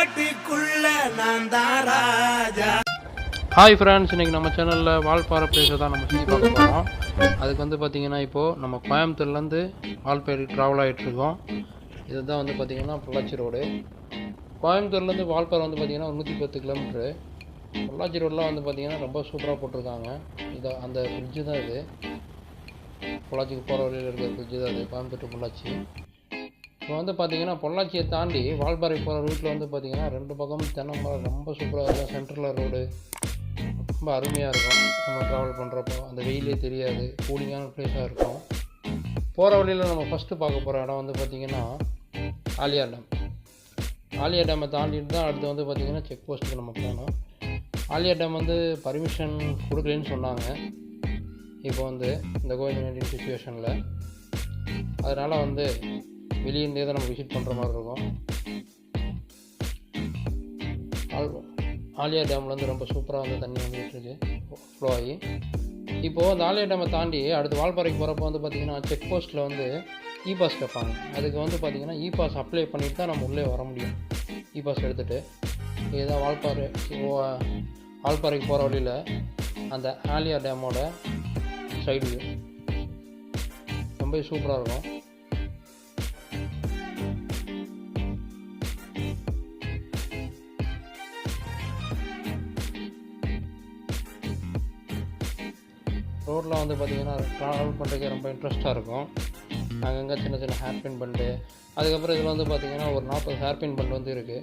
காட்டுக்குள்ள நான் தான் ராஜா. ஹாய் ஃப்ரெண்ட்ஸ் இன்றைக்கி நம்ம சேனலில் வால்பாறை பிளேஸை தான் நம்ம சுற்றி பார்க்க போகிறோம் அதுக்கு வந்து பார்த்திங்கன்னா இப்போது நம்ம கோயம்புத்தூர்லேருந்து வால்பாறை ட்ராவல் ஆகிட்ருக்கோம் இதுதான் வந்து பார்த்திங்கன்னா பொள்ளாச்சி ரோடு கோயம்புத்தூர்லேருந்து வால்பாறை வந்து பார்த்திங்கன்னா நூற்றி பத்து கிலோமீட்ரு பொள்ளாச்சி ரோடெலாம் வந்து பார்த்திங்கன்னா ரொம்ப சூப்பராக போட்டிருக்காங்க. இது அந்த ஃப்ரிட்ஜு தான் இது. பொள்ளாச்சிக்கு போகிற வழியில் இருக்கிற ஃப்ரிட்ஜு தான் இது கோயம்புத்தூர் பொள்ளாச்சி. இப்போ வந்து பார்த்தீங்கன்னா பொள்ளாச்சியை தாண்டி வால்பாறை போகிற ரூட்டில் வந்து பார்த்தீங்கன்னா ரெண்டு பக்கமும் தென்னை மரம் ரொம்ப சூப்பராக இருக்கும் சென்ட்ரலில் ரோடு ரொம்ப அருமையாக இருக்கும். நம்ம ட்ராவல் பண்ணுறப்போ அந்த வெயிலே தெரியாது. கூலிங்கான ப்ளேஸாக இருக்கும். போகிற வழியில் நம்ம ஃபஸ்ட்டு பார்க்க போகிற இடம் வந்து பார்த்திங்கன்னா ஆலியா டேம் ஆலியா டேமை தாண்டிட்டு தான் அடுத்து வந்து பார்த்திங்கன்னா செக் போஸ்ட்டுக்கு நம்ம போகணும். ஆலியா டேம் வந்து பர்மிஷன் கொடுக்கலன்னு சொன்னாங்க. இப்போ வந்து இந்த கோவிட் நைன்டீன் சுச்சுவேஷனில் அதனால் வந்து வெளியிருந்தே தான் நம்ம விசிட் பண்ணுற மாதிரி இருக்கும். ஆல் ஆலியா டேம்லேருந்து ரொம்ப சூப்பராக வந்து தண்ணி வந்துகிட்ருக்கு ஃப்ளோ ஆகி. இப்போது அந்த ஆலியா டேமை தாண்டி அடுத்து வால்பாறைக்கு போகிறப்ப வந்து பார்த்திங்கன்னா செக் போஸ்ட்டில் வந்து இ பாஸ் கேட்பாங்க அதுக்கு வந்து பார்த்திங்கன்னா இ பாஸ் அப்ளை பண்ணிட்டு தான் நம்ம உள்ளே வர முடியும். இ பாஸ் எடுத்துகிட்டு இதுதான் வால்பாறை வால்பாறைக்கு போகிற வழியில் அந்த ஆலியா டேமோட சைடு ரொம்ப சூப்பராக இருக்கும். ரோட்டில் வந்து பார்த்திங்கன்னா ட்ராவல் பண்ணுறதுக்கே ரொம்ப இன்ட்ரெஸ்ட்டாக இருக்கும். அங்கங்கே சின்ன சின்ன ஹேர் பின் பண்டு அதுக்கப்புறம் இதில் வந்து பார்த்திங்கன்னா ஒரு நாற்பது ஹேர் பின் பண்டு வந்து இருக்குது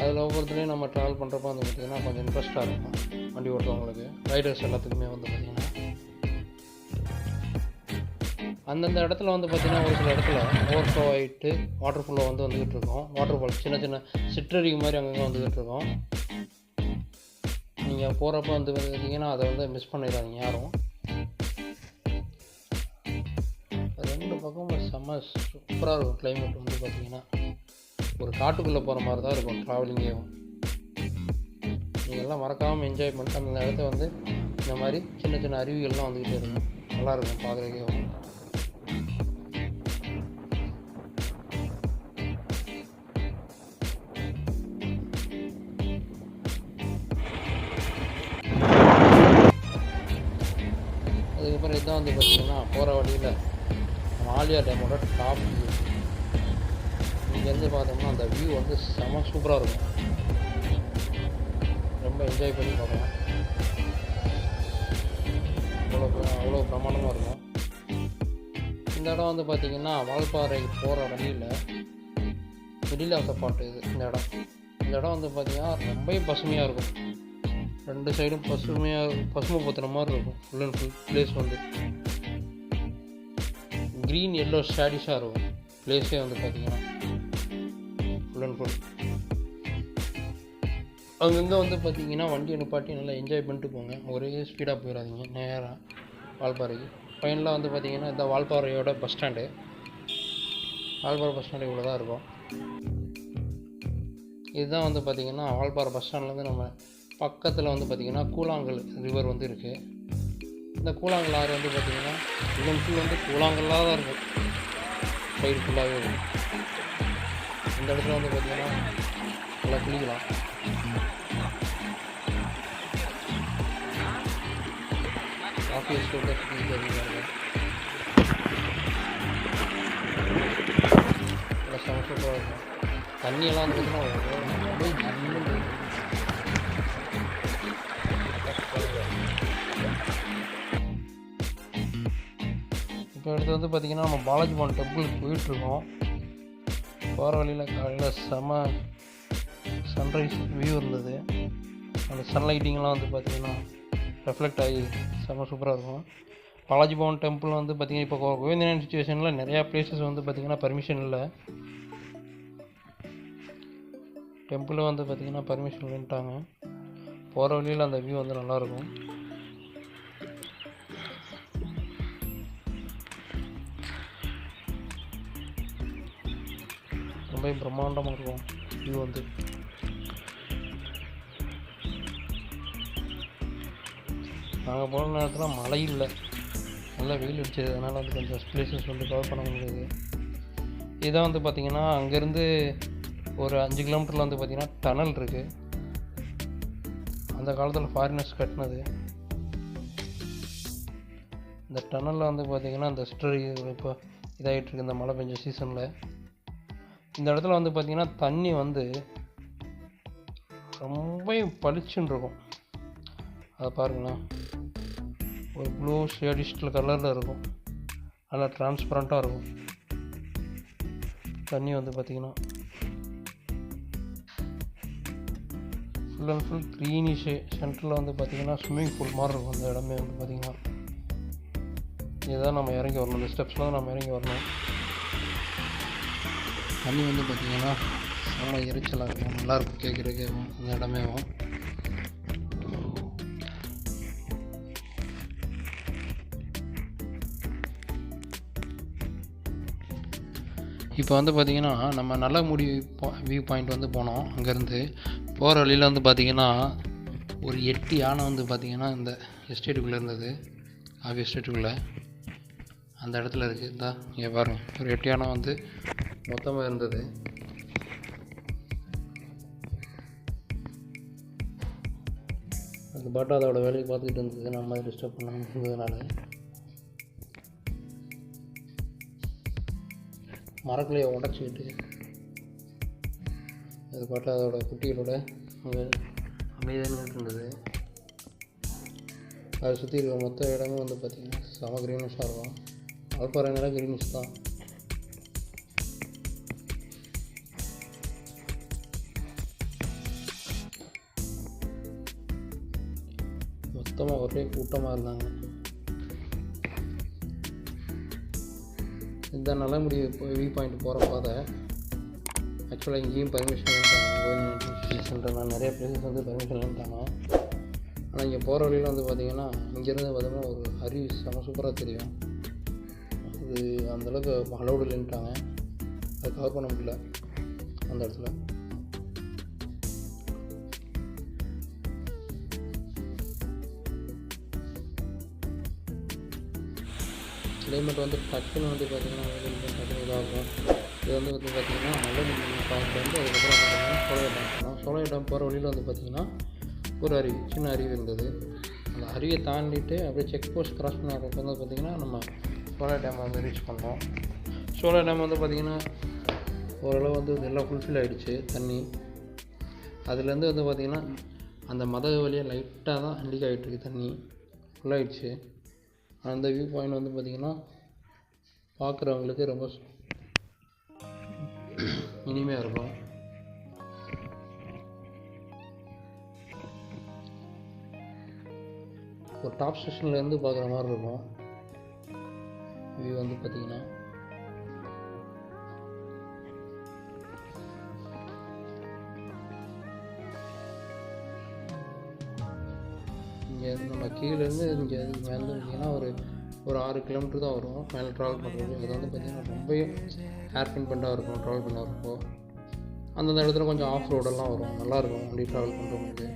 அதில் ஒவ்வொருத்தரையும் நம்ம ட்ராவல் பண்ணுறப்ப வந்து பார்த்திங்கன்னா கொஞ்சம் இன்ட்ரெஸ்ட்டாக இருக்கும். வண்டி ஓட்டுறவங்களுக்கு ரைடர்ஸ் எல்லாத்துக்குமே வந்து பார்த்திங்கன்னா அந்தந்த இடத்துல வந்து பார்த்திங்கன்னா ஒரு சில இடத்துல ஓவர் ஃப்ளோ ஆகிட்டு வாட்டர் ஃப்ளோ வந்து வந்துக்கிட்டு இருக்கோம். வாட்டர் ஃபால் சின்ன சின்ன சிற்றறிவு மாதிரி அங்கங்கே வந்துக்கிட்டு இருக்கோம். நீங்கள் போகிறப்ப வந்து பார்த்திங்கன்னா அதை வந்து மிஸ் பண்ணிடுறாங்க யாரும். பக்கம் செம்ம சூப்பராக இருக்கும் கிளைமேட் வந்து பார்த்தீங்கன்னா ஒரு காட்டுக்குள்ளே போகிற மாதிரி தான் இருக்கும் ட்ராவலிங்கேவும் நீங்கள் எல்லாம் மறக்காமல் என்ஜாய் பண்ணிட்டு அந்த இடத்த வந்து இந்த மாதிரி சின்ன சின்ன அருவிகள்லாம் வந்துக்கிட்டே இருக்கும். நல்லாயிருக்கும் பார்க்குறதுக்கே அதுக்கப்புறம் இதான் வந்து பார்த்தீங்கன்னா போகிற வழியில் மாலியா டேமோட டாப் வியூ இங்கேருந்து பார்த்தோம்னா அந்த வியூ வந்து செம சூப்பராக இருக்கும். ரொம்ப என்ஜாய் பண்ணி பார்க்கலாம் அவ்வளோ அவ்வளோ பிரமாண்டமாக இருக்கும். இந்த இடம் வந்து பார்த்திங்கன்னா வால்பாறைக்கு போகிற வழியில் மிடில் ஆஃப் த பாட்டு இது இந்த இடம். இந்த இடம் வந்து பார்த்திங்கன்னா ரொம்ப பசுமையாக இருக்கும். ரெண்டு சைடும் பசுமையாக பசுமை பத்துற மாதிரி இருக்கும். ஃபுல் அண்ட் ஃபுல் பிளேஸ் வந்து. க்ரீன் எல்லோ ஸ்டாடிஷாக இருக்கும் ப்ளேஸே வந்து பார்த்தீங்கன்னா ஃபுல் அண்ட் ஃபுல் அங்கங்கே வந்து பார்த்தீங்கன்னா வண்டி நிப்பாட்டி நல்லா என்ஜாய் பண்ணிட்டு போங்க. ஒரே ஸ்பீடாக போயிடாதீங்க நேராக வால்பாறைக்கு. ஃபைனலாக வந்து பார்த்தீங்கன்னா இந்த வால்பாறையோட bus stand Valparai bus stand இவ்வளோ தான் இருக்கும். இதுதான் வந்து பார்த்திங்கன்னா வால்பாறை பஸ் ஸ்டாண்ட்லேருந்து நம்ம பக்கத்தில் வந்து பார்த்திங்கன்னா கூழாங்கல் ரிவர் வந்து இருக்குது இந்த கூழாங்கல் ஆறு வந்து பார்த்திங்கன்னா இதன் ஃபுல் வந்து கூழாங்கல்லாக தான் இருக்கும். சைடு ஃபுல்லாகவே இருக்கும். இந்த இடத்துல வந்து பார்த்திங்கன்னா நல்லா குளிக்கலாம் காஃபி ஸ்டோர் அதிகமாக இருக்கும். நல்லா செம இருக்கும். தண்ணியெல்லாம் வந்து பார்த்திங்கன்னா இப்போ அடுத்து வந்து பார்த்திங்கன்னா நம்ம பாலாஜி பான் டெம்பிளுக்கு போயிட்டுருக்கோம். போகிற வழியில் காலையில் செம சன்ரைஸ் வியூ இருந்தது. அந்த சன்லைட்டிங்லாம் வந்து பார்த்திங்கன்னா ரெஃப்ளெக்ட் ஆகி செம சூப்பராக இருக்கும். பாலாஜி பவன் டெம்பிள் வந்து பார்த்திங்கன்னா இப்போ கோவிந்தநாயன் சுச்சுவேஷனில் நிறையா பிளேசஸ் வந்து பார்த்திங்கன்னா பர்மிஷன் இல்லை. டெம்பிளும் வந்து பார்த்திங்கன்னா பர்மிஷன் இல்லைன்ட்டாங்க போகிற வழியில் அந்த வியூ வந்து நல்லாயிருக்கும் ரொம்ப பிரம்மாண்டமாக இருக்கும். வியூ வந்து. நாங்கள் போன நேரத்தில் மழை இல்லை. நல்லா வெயில் அடிச்சது. அதனால் வந்து கொஞ்சம் பிளேசஸ் வந்து கவர் பண்ண முடியாது. இதான் வந்து பார்த்திங்கன்னா அங்கேருந்து ஒரு அஞ்சு கிலோமீட்டரில் வந்து பார்த்திங்கன்னா டனல் இருக்குது அந்த காலத்தில் ஃபாரினர்ஸ் கட்டினது. இந்த டனலில் வந்து பார்த்திங்கன்னா அந்த ஸ்டோரி இப்போ இதாகிட்டு இருக்கு. இந்த மழை பெஞ்ச சீசனில் இந்த இடத்துல வந்து பார்த்திங்கன்னா தண்ணி வந்து ரொம்ப பளிச்சுன்னு இருக்கும். அதை பாருங்களேன். ஒரு ப்ளூ ஷேடிஸ்டில் கலரில் இருக்கும். நல்லா டிரான்ஸ்பரண்ட்டாக இருக்கும். தண்ணி வந்து பார்த்திங்கன்னா ஃபுல் அண்ட் ஃபுல் க்ரீனிஷு சென்டரில் வந்து பார்த்திங்கன்னா ஸ்விம்மிங் பூல் மாதிரி இருக்கும் அந்த இடமே வந்து பார்த்திங்கன்னா இதுதான் நம்ம இறங்கி வரணும். இந்த ஸ்டெப்ஸில் தான் நம்ம இறங்கி வரணும். தண்ணி வந்து பார்த்திங்கன்னா செம்ம எரிச்சலாக இருக்கும். நல்லாயிருக்கும் கேட்குறதுக்கு அந்த இடமேவும் இப்போ வந்து பார்த்திங்கன்னா நம்ம நல்ல முடி வியூ பாயிண்ட் வந்து போனோம். அங்கேருந்து போகிற வழியில் வந்து பார்த்திங்கன்னா ஒரு எட்டு யானை வந்து பார்த்திங்கன்னா இந்த எஸ்டேட்டுக்குள்ளே இருந்தது. ஆவி எஸ்டேட்டுக்குள்ளே அந்த இடத்துல இருக்குது இந்தா இங்கே பாருங்கள் ஒரு எட்டு யானை வந்து மொத்தமாக இருந்தது. அது பாட்டு அதோட வேலையை பார்த்துக்கிட்டு இருந்தது. நம்ம டிஸ்டர்ப் பண்ணாமல் இருந்ததுனால. மரக்கிளையை உடச்சிக்கிட்டு அது பாட்டு அதோட குட்டிகளோட அங்கே அமைதியாக இருந்தது. அதை சுற்றி இருக்க மொத்த இடமும் வந்து பார்த்திங்கன்னா செம க்ரீனிஷாக இருக்கும். அல்பாறைனால க்ரீனிஷ் தான். சுத்தமாக ஒரே கூட்டமாக இருந்தாங்க. இந்த நல்லமுடி வியூ பாயிண்ட் போகிற பாதை ஆக்சுவலாக இங்கேயும் பர்மிஷன் சென்டர் நான் நிறைய பிளேசஸ் வந்து பர்மிஷன் வேண்டாங்க ஆனால் இங்கே போகிற வழியில் வந்து பார்த்திங்கன்னா இங்கேருந்து பார்த்தீங்கன்னா ஒரு அருவி செம சூப்பராக தெரியும். அது அந்தளவுக்கு அலௌடு இல்லைன்ட்டாங்க. அது கவர் பண்ண முடியல அந்த இடத்துல. கிளைமேட் வந்து டக்குன்னு வந்து பார்த்திங்கன்னா டக்குன்னு இதாகும். இது வந்து வந்து பார்த்திங்கன்னா நல்ல பாயிண்ட் வந்து அதுக்கப்புறம் பார்த்தீங்கன்னா சோழ டேம் போனோம் சோழ டேம் போகிற வழியில் வந்து பார்த்திங்கன்னா ஒரு அருவி சின்ன அருவி இருந்தது. அந்த அருவியை தாண்டிட்டு அப்படியே செக் போஸ்ட் கிராஸ் பண்ண வந்து பார்த்திங்கன்னா நம்ம சோழ டேம் வந்து ரீச் பண்ணோம் சோழ டேம் வந்து பார்த்திங்கன்னா ஓரளவு வந்து எல்லாம் ஃபுல்ஃபில் ஆகிடுச்சு தண்ணி. அதுலேருந்து வந்து பார்த்திங்கன்னா அந்த மத வழியாக லைட்டாக தான் லீக் ஆகிட்டுருக்கு தண்ணி. ஃபுல்லாகிடுச்சு அந்த வியூ பாயிண்ட் வந்து பார்த்திங்கன்னா பார்க்குறவங்களுக்கு ரொம்ப இனிமையாக இருக்கும். ஒரு டாப் ஸ்டேஷன்லேருந்து பார்க்குற மாதிரி இருக்கும். வியூ வந்து பார்த்திங்கன்னா நம்ம கீழேருந்து இங்கே மேலே இருந்தீங்கன்னா ஒரு ஒரு ஆறு கிலோமீட்டர் தான் வரும். மேலே ட்ராவல் பண்ணுறது அது வந்து பார்த்திங்கன்னா ரொம்பவே ஹேர் பின் பண்ணாக இருக்கும் ட்ராவல் பண்ண வரப்போ அந்தந்த இடத்துல கொஞ்சம் ஆஃப் ரோடெல்லாம் வரும். நல்லாயிருக்கும் வண்டி ட்ராவல் பண்ணுறவங்களுக்கு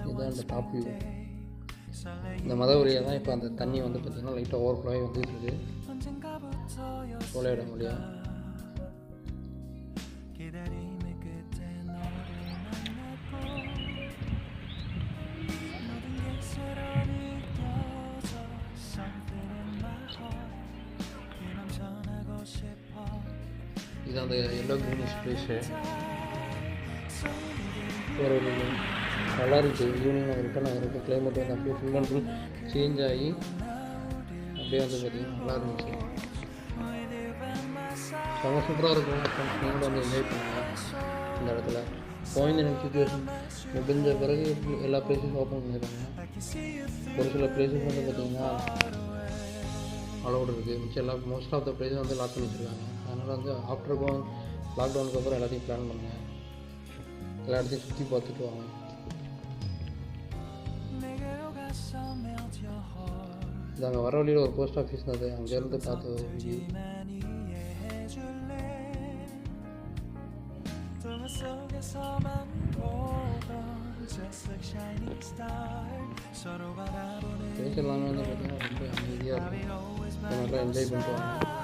இதுதான் இந்த டாப் வியூ இந்த மத வழியாக தான் இப்போ அந்த தண்ணி வந்து பார்த்திங்கன்னா லைட்டாக ஓவர் ஃப்ளோவே வந்துட்டு இருக்கு. சோலையிடம் முடியாது அந்த எல்லோ க்ரீனிஷ் ப்ளேஸு ஒரு நல்லா இருந்துச்சு ஈவினிங் நாங்கள் ரிட்டர்ன் ஆகிருக்கு கிளைமேட் வந்து அப்படியே ஃபுல் அண்ட் ஃபுல் சேஞ்ச் ஆகி அப்படியே வந்து பார்த்திங்கன்னா நல்லா இருந்துச்சு செம்ம சூப்பராக இருக்கும் ஃப்ரெண்ட்ஸ் வந்து என்ஜாய் பண்ணுங்க இந்த இடத்துல கோயந்தன் சுச்சுவேஷன் முடிஞ்ச பிறகு எல்லா பிளேஸும் ஓப்பன் பண்ணிடுறாங்க ஒரு சில பிளேஸஸ் வந்து பார்த்திங்கன்னா அலௌடு இருக்குது மிச்சம் எல்லா மோஸ்ட் ஆஃப் த பிளேஸும் வந்து லாக் பண்ணி வச்சுருக்காங்க அதனால் வந்து ஆஃப்டர் கோன் லாக்டவுனுக்கு அப்புறம் எல்லாத்தையும் பிளான் பண்ணுங்கள் எல்லா இடத்தையும் சுற்றி பார்த்துட்டு வாங்க இது அங்கே வர வழியில் ஒரு போஸ்ட் ஆஃபீஸ் அது. அங்கேருந்து பார்த்து ஒரு எல்லாமே வந்து பார்த்தீங்கன்னா ரொம்ப அமைதியாக இருக்கும். நல்லா என்ஜாய் பண்ணுவாங்க